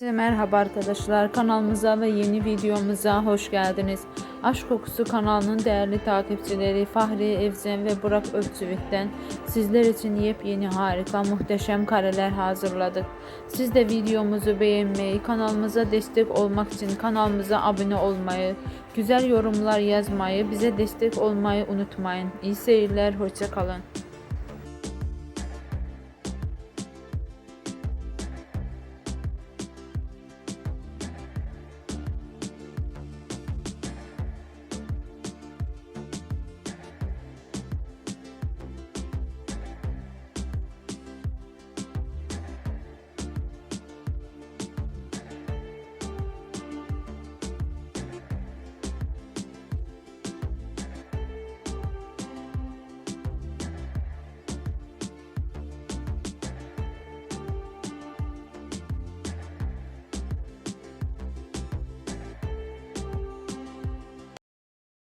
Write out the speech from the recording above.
Herkese Merhaba arkadaşlar kanalımıza ve yeni videomuza hoş geldiniz. Aşk Kokusu kanalının değerli takipçileri Fahri Evzen ve Burak Özçivit'ten sizler için yepyeni harika muhteşem kareler hazırladık. Siz de videomuzu beğenmeyi, kanalımıza destek olmak için kanalımıza abone olmayı, güzel yorumlar yazmayı, bize destek olmayı unutmayın. İyi seyirler, hoşçakalın.